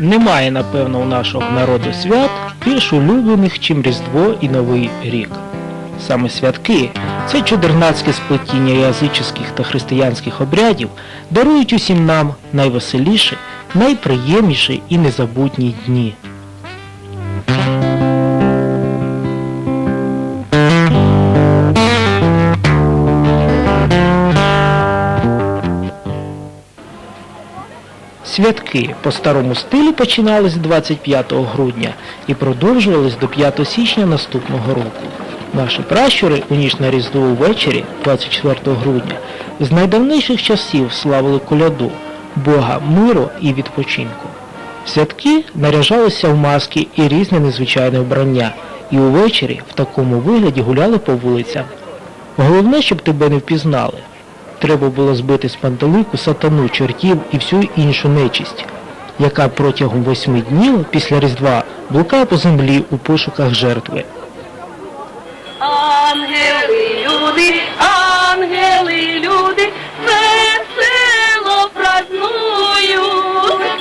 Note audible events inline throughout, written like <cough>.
Немає, напевно, у нашого народу свят більш улюблених, чим Різдво і Новий рік. Саме святки, це чудернацьке сплетіння язичних та християнських обрядів, дарують усім нам найвеселіші, найприємніші і незабутні дні. Святки по старому стилі починались 25 грудня і продовжувались до 5 січня наступного року. Наші пращури у ніч на Різдво увечері, 24 грудня, з найдавніших часів славили коляду, Бога миру і відпочинку. Святки наряжалися в маски і різне незвичайне вбрання, і увечері в такому вигляді гуляли по вулицям. Головне, щоб тебе не впізнали. Треба було збити з пантелику сатану, чортів і всю іншу нечисть, яка протягом восьми днів після Різдва блукає по землі у пошуках жертви. Ангели, люди, ангели, люди, весело празнують.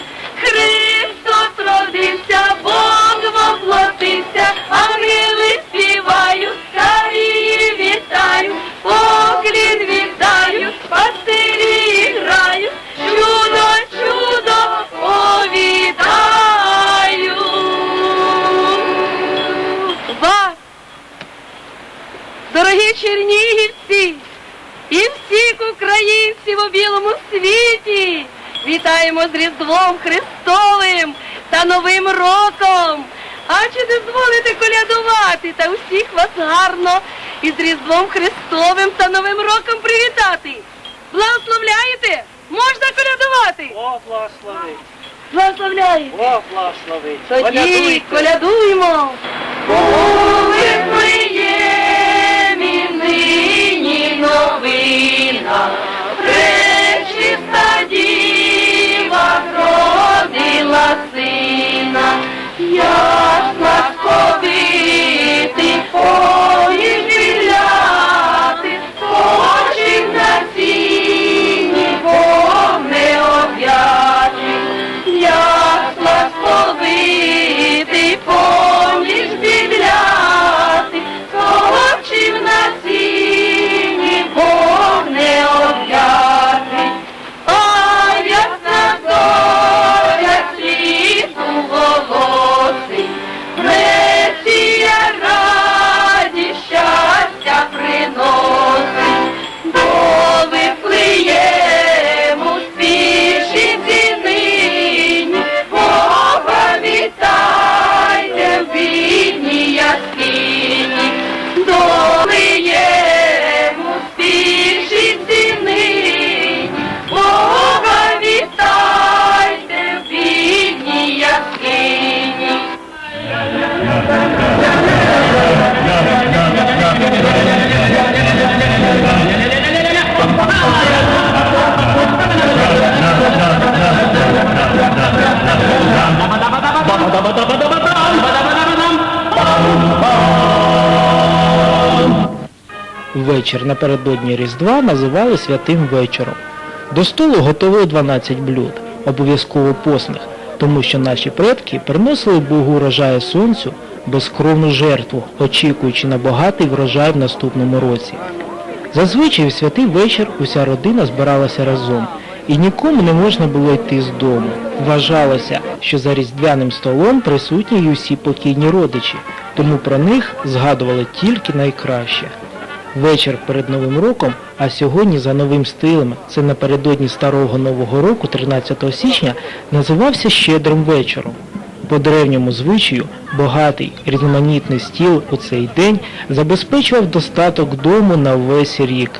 Христос родився, Бог воплотився, ангели Різдвом Христовим та Новим роком. А чи дозволите колядувати та усіх вас гарно із Різдвом Христовим та Новим роком привітати? Благословляєте? Можна колядувати? Бог благословить, Благословляєте. Бог благословить. Тоді колядуємо. Були приємні Oh! Вечір напередодні Різдва називали святим вечором. До столу готовили 12 блюд, обов'язково посних, тому що наші предки приносили Богу урожаю сонцю безкровну жертву, очікуючи на багатий врожай в наступному році. Зазвичай у святий вечір уся родина збиралася разом, і нікому не можна було йти з дому. Вважалося, що за різдвяним столом присутні й усі покійні родичі, тому про них згадували тільки найкраще. Вечір перед Новим роком, а сьогодні за новим стилем, це напередодні Старого Нового року, 13 січня, називався Щедрим вечором. По древньому звичаю багатий різноманітний стіл у цей день забезпечував достаток дому на весь рік.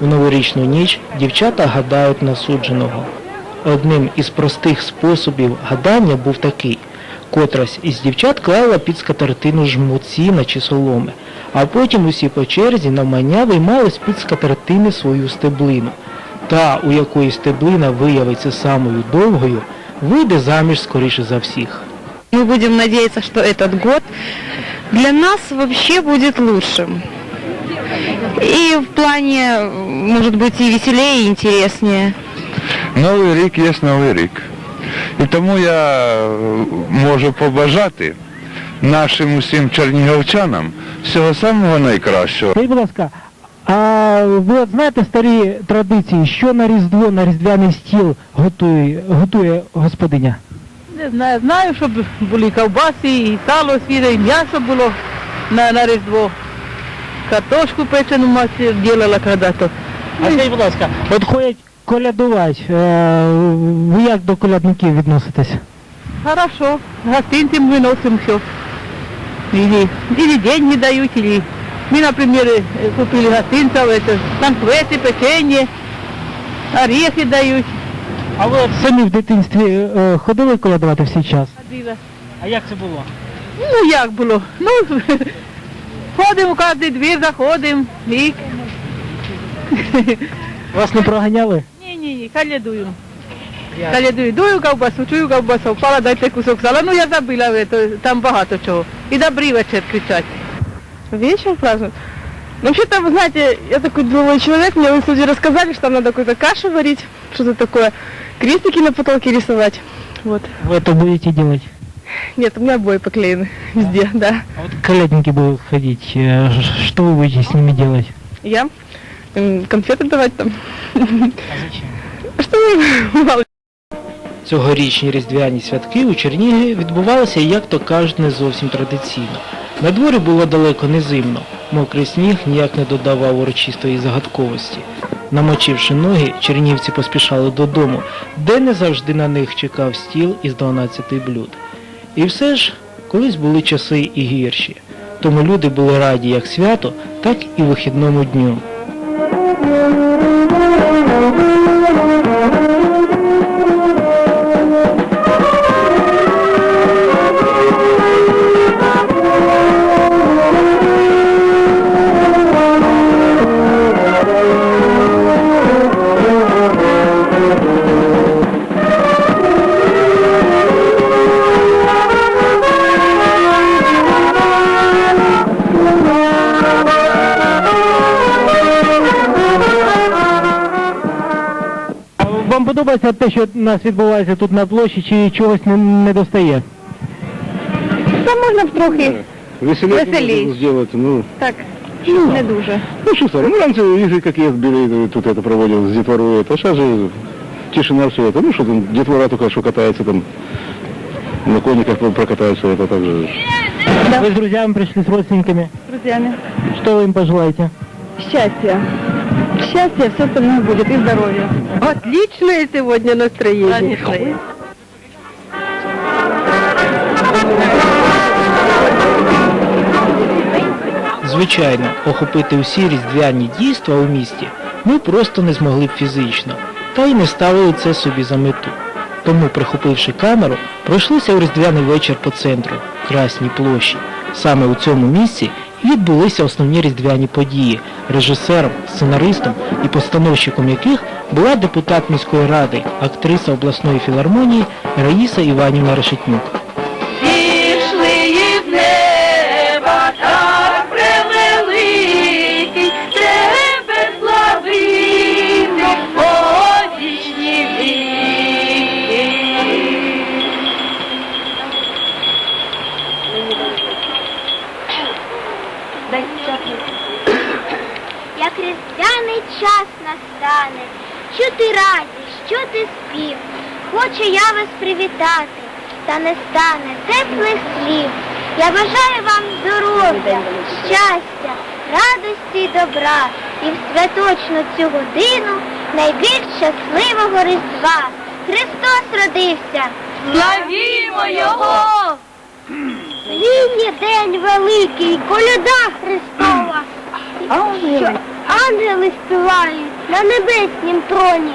У новорічну ніч дівчата гадають на судженого. Одним із простих способів гадання був такий. Котрась із дівчат клала під скатертину жмут сіна чи соломи, а потім усі по черзі навмання виймали з-під скатертини свою стеблину. Та, у якої стеблина виявиться самою довгою, вийде заміж скоріше за всіх. Мы будем надеяться, что этот год для нас вообще будет лучшим. И в плане, может быть, и веселее, и интереснее. Новий рік є новий рік. І тому я е, можу побажати нашим усім чернігівчанам всього самого найкращого. Скажіть, будь ласка, а ви от знаєте старі традиції, що на Різдво, на Різдвяний стіл готує, готує господиня? Не знаю, знаю, щоб були ковбаси, і сало свіже, і м'ясо було на, на Різдво. Картошку печену мать робила когда-то. А скажіть, будь ласка, от ходять колядувати, е, ви як до колядників відноситесь? Хорошо, гостинцам выносим все. Или, или деньги дают, или мы, например, э, купили гостинцев, это, конфеты, печенье, орехи дают. А ви от самі в дитинстві е, ходили колядувати всі час? Ходила. А як це було? Ну, як було? Ну, <laughs> ходимо, кожен двір заходимо, і... Вас не проганяли? Ні, ні, ні, калядую. Калядую, дую ковбасу, чую ковбасу, впала, дайте кусок сала. Ну я забила, это, там багато чого. І добрий вечір кричать. Вечер празднуют? Ну, вообще-то, вы знаете, я такой деловой человек, мне в студии рассказали, что там надо какую-то кашу варить, что-то такое, крестики на потолке рисовать. Вот. Вы это будете делать? Нет, у меня обои поклеены везде, да. А вот колядники будут ходить, э, ш- что вы будете с ними делать? Я м, конфеты давать там. А зачем? <laughs> Цьогорічні різдвяні святки у Чернігові відбувалися, як то кажуть, не зовсім традиційно. На дворі було далеко не зимно, мокрий сніг ніяк не додавав урочистої загадковості. Намочивши ноги, чернігівці поспішали додому, де не завжди на них чекав стіл із 12 блюд. І все ж, колись були часи і гірші. Тому люди були раді як свято, так і вихідному дню. Вам подобається те, що у нас відбувається тут на площі, чи чогось не, не достає? Та можна б трохи Веселее Веселей. можно сделать, ну, так, не дуже. ну что старый, ну раньше, видишь, как я сбили, тут это проводил с детворой, это сейчас же тишина все это, ну что там, детвора только что катается там, на кониках прокатаются, это так же. Вы с друзьями пришли, с родственниками. Друзьями. Что вы им пожелаете? Счастья. Счастья, все остальное будет, и здоровья. Отличное сегодня настроение. Звичайно, охопити усі різдвяні дійства у місті ми просто не змогли б фізично, та й не ставили це собі за мету. Тому, прихопивши камеру, пройшлися у різдвяний вечір по центру, Красній площі. Саме у цьому місці відбулися основні різдвяні події, режисером, сценаристом і постановщиком яких була депутат міської ради, актриса обласної філармонії Раїса Іванівна Решетнюк. Як різдвяний час настане, що ти радість, що ти спів, хочу я вас привітати, та не стане теплих слів. Я бажаю вам здоров'я, щастя, радості й добра, і в святочну цю годину найбільш щасливого Різдва. Христос родився. Славімо його! Нині день великий, коляда Христова. Що ангели співають на небеснім троні,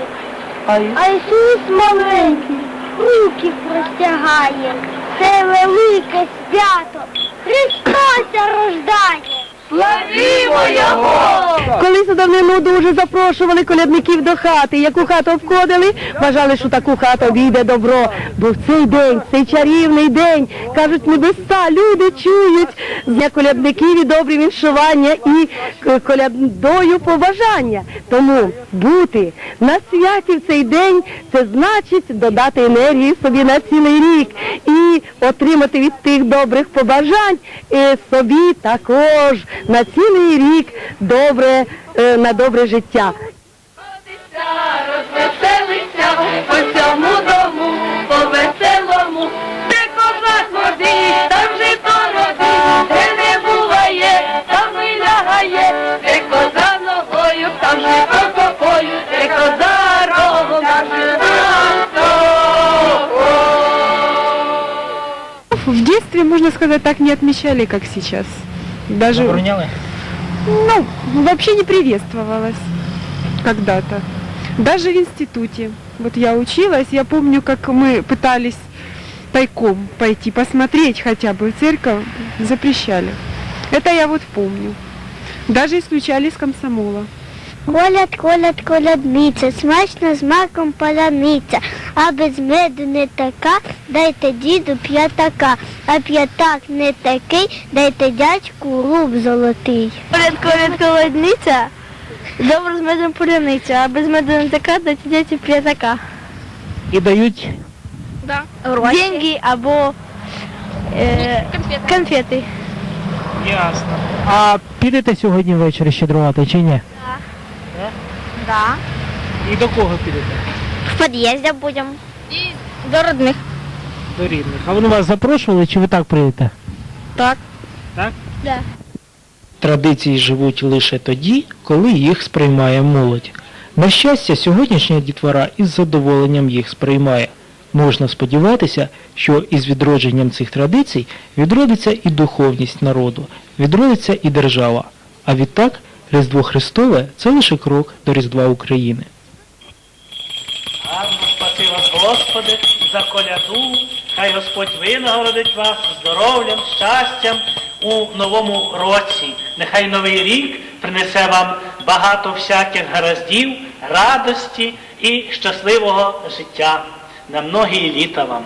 а Ісус маленький руки простягає. Це велике свято. Христося рождає. Славімо його! Колись давнину дуже запрошували колядників до хати. Яку хату обходили, вважали, що таку хату обійде добро. Бо в цей день, цей чарівний день, кажуть, небеса, люди чують з колядників і добрі віншування і е, колядою побажання. Тому бути на святі в цей день це значить додати енергії собі на цілий рік і отримати від тих добрих побажань е, собі також на цілий рік добре е, на добре життя. Розвеселися по цьому дому, по веселому, де козак ходить, там жито родить, де не буває, там і лягає, де коза ногою, там жито копою, де коза рогом, там жито В детстве, можно сказать, так не отмечали, как сейчас. Даже, Забороняли? ну, вообще не приветствовалось когда-то. Даже в институте. Вот я училась, я помню, как мы пытались тайком пойти посмотреть хотя бы церковь, запрещали. Это я вот помню. Даже исключали из комсомола. Коляд, коляд, колядниця, смачно з маком паляниця, а без меду не така, дайте діду п'ятака, а п'ятак не такий, дайте дядьку лук золотий. Коляд, коляд, колядниця, добре з медом паляниця, а без меду не така, дайте дядьку п'ятака. І дають Деньги або е, конфети. Ясно. А підете сьогодні ввечері щедрувати чи ні? Да. І до кого підете? В під'їзді будемо. І до родних. До рідних. А вони вас запрошували чи ви так прийдете? Так. Так? Да. Традиції живуть лише тоді, коли їх сприймає молодь. На щастя, сьогоднішня дітвора із задоволенням їх сприймає. Можна сподіватися, що із відродженням цих традицій відродиться і духовність народу, відродиться і держава. А відтак, Різдво Христове це лише крок до Різдва України. Господи, за коляду. Хай Господь винагородить вас здоров'ям, щастям у новому році. Нехай новий рік принесе вам багато всяких гараздів, радості і щасливого життя. На многі літа вам.